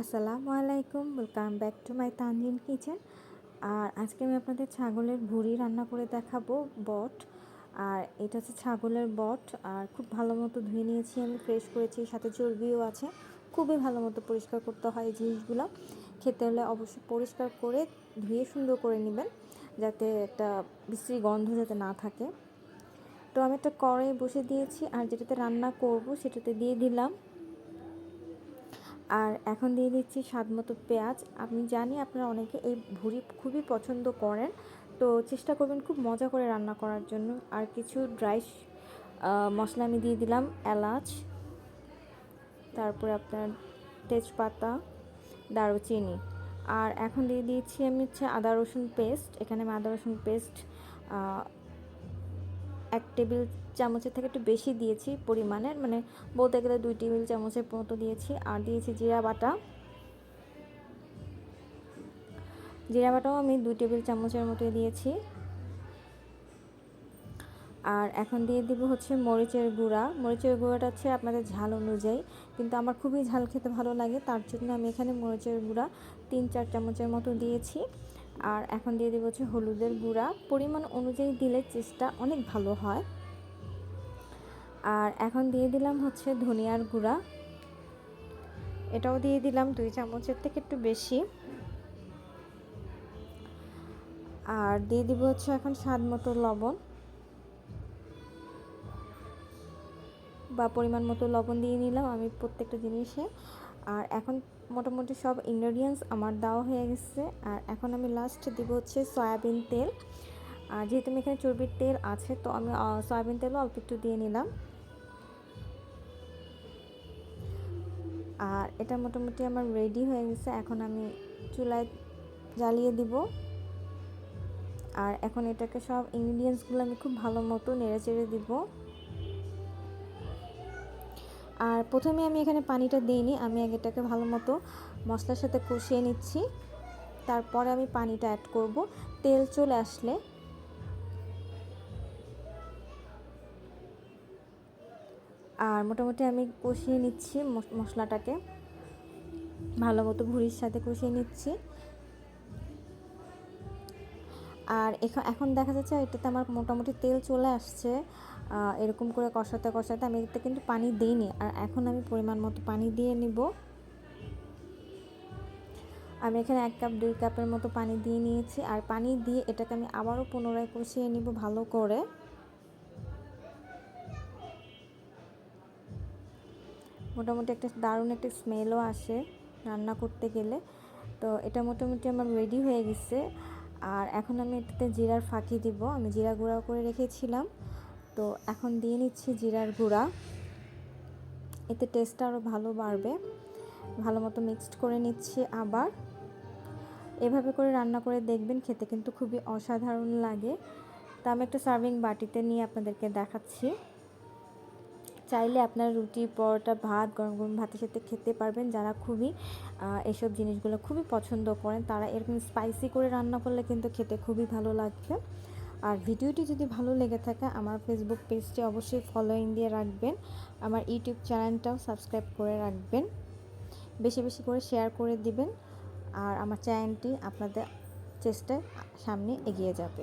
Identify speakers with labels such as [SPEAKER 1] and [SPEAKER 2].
[SPEAKER 1] আসসালামু আলাইকুম welcome back to my Tanzin kitchen আর আজকে আমি আপনাদের ছাগলের ভুড়ি রান্না করে দেখাবো, বট। আর এটা হচ্ছে ছাগলের বট। আর খুব ভালো মতো ধুয়ে নিয়েছি আমি ফ্রেশ করেছি, সাথে চর্বিও আছে। খুবই ভালো মতো পরিষ্কার করতে হয় জিনিসগুলো। খেতে হলে অবশ্যই পরিষ্কার করে ধুয়ে সুন্দর করে নেবেন, যাতে একটা বিশ্রী গন্ধ যাতে না থাকে। তো আমি একটা কড়াই বসে দিয়েছি, আর যেটাতে রান্না করব সেটাতে দিয়ে দিলাম আর এখন দিয়ে দিচ্ছি স্বাদ মতো পেঁয়াজ। আমি জানি আপনারা অনেকে এই ভুড়ি খুবই পছন্দ করেন, তো চেষ্টা করবেন খুব মজা করে রান্না করার জন্য। আর কিছু ড্রাই মশলা আমি দিয়ে দিলাম, এলাচ, তারপরে আপনার তেজপাতা, দারুচিনি। আর এখন দিয়ে দিয়েছি আমি হচ্ছে আদা রসুন পেস্ট এখানে আমি আদা রসুন পেস্ট এক টেবিল চামচের থেকে একটু বেশি দিয়েছি পরিমাণের মানে বলতে গেলে দুই টেবিল চামচের মতো দিয়েছি। আর দিয়েছি জিরা বাটা। জিরা বাটাও আমি দুই টেবিল চামচের মতো দিয়েছি। আর এখন দিয়ে দিব হচ্ছে মরিচের গুঁড়া। মরিচের গুঁড়াটা হচ্ছে আপনাদের ঝাল অনুযায়ী, কিন্তু আমার খুবই ঝাল খেতে ভালো লাগে, তার জন্য আমি এখানে মরিচের গুঁড়া তিন চার চামচের মতো দিয়েছি। আর এখন দিয়ে দেবো হচ্ছে হলুদের গুঁড়া। পরিমাণ অনুযায়ী দিলে চেষ্টা অনেক ভালো হয়। আর এখন দিয়ে দিলাম হচ্ছে ধনিয়ার গুঁড়া। এটাও দিয়ে দিলাম দুই চামচের থেকে একটু বেশি। আর দিয়ে দিব হচ্ছে এখন স্বাদ মতো লবণ। বা পরিমাণ মতো লবণ দিয়ে নিলাম আমি প্রত্যেকটা জিনিসে। আর এখন মোটামুটি সব ইনগ্রেডিয়েন্টস আমার দেওয়া হয়ে গেছে। আর এখন আমি লাস্ট দিব হচ্ছে সয়াবিন তেল। আর যেহেতু আমি এখানে চর্বির তেল আছে, তো আমি সয়াবিন তেলও অল্প একটু দিয়ে নিলাম। আর এটা মোটামুটি আমার রেডি হয়ে গেছে। এখন আমি চুলায় জ্বালিয়ে দিব। আর এখন এটাকে সব ইনগ্রিডিয়েন্টসগুলো আমি খুব ভালো মতো নেড়ে চেড়ে দিব। আর প্রথমে আমি এখানে পানিটা দিইনি, আমি আগে এটাকে ভালো মতো মশলার সাথে কষিয়ে নিচ্ছি। তারপরে আমি পানিটা অ্যাড করব। তেল চলে আসলে। আর মোটামুটি আমি কষিয়ে নিচ্ছি মশলাটাকে। ভালো মতো ভুড়ির সাথে কষিয়ে নিচ্ছি। আর এখন দেখা যাচ্ছে এটাতে আমার মোটামুটি তেল চলে আসছে। এরকম করে কষাতে কষাতে আমি এতে কিন্তু পানি দিইনি। আর এখন আমি পরিমাণ মতো পানি দিয়ে নিব। আমি এখানে এক কাপ, দুই কাপের মতো পানি দিয়ে নিয়েছি। আর পানি দিয়ে এটাকে আমি আবারও পুনরায় কষিয়ে নিব ভালো করে। মোটামুটি একটা দারুণ একটা স্মেলও আসে রান্না করতে গেলে। তো এটা মোটামুটি আমার রেডি হয়ে গেছে। আর এখন আমি এটাতে জিরার ফাঁকি দিব। আমি জিরা গুঁড়া করে রেখেছিলাম। তো এখন দিয়ে নিচ্ছি জিরার গুঁড়া। এতে টেস্টটা আরও ভালো বাড়বে। ভালো মতো মিক্সড করে নিচ্ছি আবার। এভাবে করে রান্না করে দেখবেন খেতে কিন্তু খুবই অসাধারণ লাগে। তা আমি একটা সার্ভিং বাটিতে নিয়ে আপনাদেরকে দেখাচ্ছি। চাইলে আপনার রুটি, পরোটা, ভাত, গরম গরম ভাতের সাথে খেতে পারবেন। যারা খুবই এসব জিনিসগুলো খুবই পছন্দ করেন, তারা এরকম স্পাইসি করে রান্না করলে কিন্তু খেতে খুবই ভালো লাগবে। আর ভিডিওটি যদি ভালো লেগে থাকে, আমার ফেসবুক পেজটি অবশ্যই ফলোইং দিয়ে রাখবেন। আমার ইউটিউব চ্যানেলটাও সাবস্ক্রাইব করে রাখবেন। বেশি বেশি করে শেয়ার করে দিবেন। আর আমার চ্যানেলটি আপনাদের চেষ্টায় সামনে এগিয়ে যাবে।